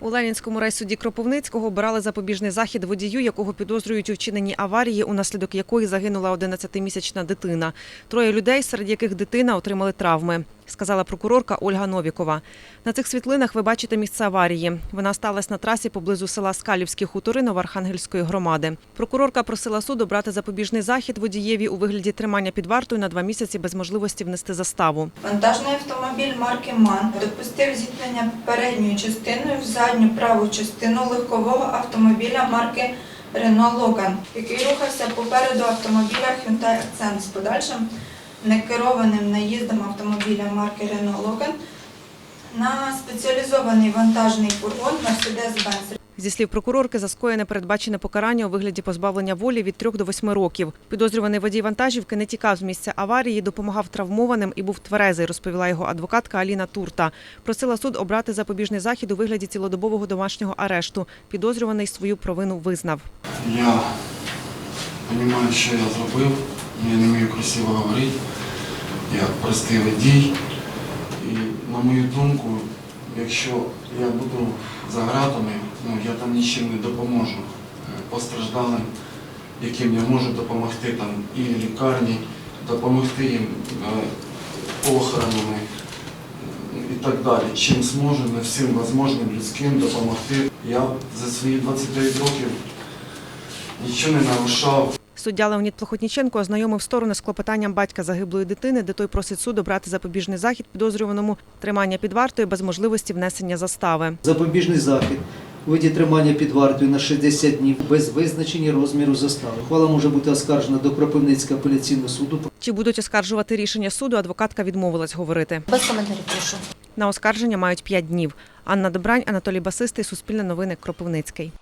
У Ленінському райсуді Кропивницького обирали запобіжний захід водію, якого підозрюють у вчиненні аварії, унаслідок якої загинула 11-місячна дитина. Троє людей, серед яких дитина, отримали травми, сказала прокурорка Ольга Новікова. На цих світлинах ви бачите місце аварії. Вона сталася на трасі поблизу села Скалівські хутори Новоархангельської громади. Прокурорка просила суд обрати запобіжний захід водієві у вигляді тримання під вартою на два місяці без можливості внести заставу. Вантажний автомобіль марки МАН допустив зіткнення передньою частиною в задню праву частину легкового автомобіля марки Renault Logan, який рухався попереду автомобіля Hyundai Accent з подальшим некерованим наїздом автомобіля марки Renault Logan на спеціалізований вантажний фургон Mercedes-Benz Зі слів прокурорки, за скоєне передбачене покарання у вигляді позбавлення волі від 3 до 8 років. Підозрюваний водій вантажівки не тікав з місця аварії, допомагав травмованим і був тверезий, розповіла його адвокатка Аліна Турта. Просила суд обрати запобіжний захід у вигляді цілодобового домашнього арешту. Підозрюваний свою провину визнав. Я розумію, що я зробив. Я не вмію красиво говорити. Я простий водій. І на мою думку, якщо я буду за гратами, ну, я там нічим не допоможу е, постраждалим, яким я можу допомогти там і лікарні, допомогти їм е, похоронами е, і так далі. Чим зможу, не всім можливим людським допомогти. Я за свої 29 років нічого не нарушав. Суддя Леонід Плохотніченко ознайомив сторони з клопотанням батька загиблої дитини, де той просить суд обрати запобіжний захід підозрюваному тримання під вартою без можливості внесення застави. Запобіжний захід у виді тримання під вартою на 60 днів без визначення розміру застави. Ухвала може бути оскаржена до Кропивницького апеляційного суду Чи будуть оскаржувати рішення суду, адвокатка відмовилась говорити. Без коментарів, прошу. На оскарження мають 5 днів. Анна Добрань, Анатолій Басистий, Суспільне новини, Кропивницький.